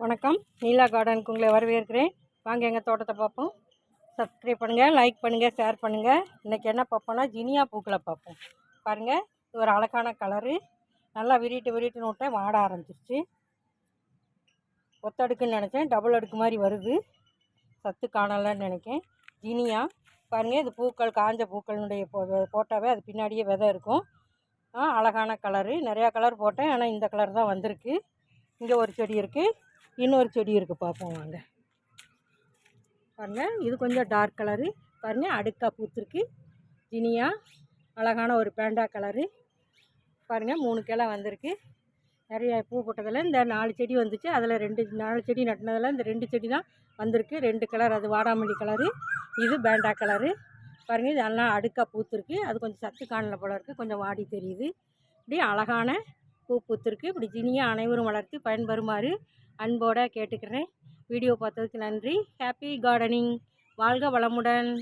வணக்கம். நீலா கார்டனுக்கு உங்களை வரவேற்கிறேன். வாங்க எங்கள் தோட்டத்தை பார்ப்போம். சப்ஸ்கிரைப் பண்ணுங்கள் லைக் பண்ணுங்கள் ஷேர் பண்ணுங்கள் இன்றைக்கி என்ன பார்ப்போம்னா ஜினியா பூக்களை பார்ப்போம். பாருங்கள் இது ஒரு அழகான கலரு நல்லா விரிட்டு விரிட்டுன்னு விட்டேன் வாட ஆரம்பிச்சிருச்சு. ஒத்தடுக்குன்னு நினச்சேன் டபுள் அடுக்கு மாதிரி வருது. சத்து காணலன்னு நினைக்கேன். ஜினியா பாருங்கள் இது பூக்கள் காஞ்ச பூக்களினுடைய போட்டாவே அது பின்னாடியே விதை இருக்கும். அழகான கலரு நிறையா கலர் போட்டேன் ஆனால் இந்த கலர் தான் வந்திருக்கு. இங்கே ஒரு செடி இருக்குது இன்னொரு செடி இருக்குது பார்ப்போம் வாங்க. பாருங்கள் இது கொஞ்சம் டார்க் கலரு பாருங்கள் அடுக்கா பூத்துருக்கு. ஜினியா அழகான ஒரு பேண்டா கலரு பாருங்கள் மூணு கிளை வந்திருக்கு. நிறைய பூ போட்டதில் இந்த நாலு செடி வந்துச்சு. அதில் ரெண்டு நாலு செடி நட்டினதில் இந்த ரெண்டு செடி தான் வந்திருக்கு. ரெண்டு கலர் அது வாடாமல்லி கலரு இது பேண்டா கலரு பாருங்கள் இது நல்லா அடுக்காக பூத்துருக்கு. அது கொஞ்சம் சத்து காணல போல இருக்குது கொஞ்சம் வாடி தெரியுது. இப்படி அழகான பூ பூத்திருக்கு. இப்படி ஜினியாக அனைவரும் வளர்த்து பயன்பெறுமாறு அன்போடு கேட்டுக்கிறேன். வீடியோ பார்த்ததுக்கு நன்றி. ஹாப்பி கார்டனிங் வாழ்க வளமுடன்.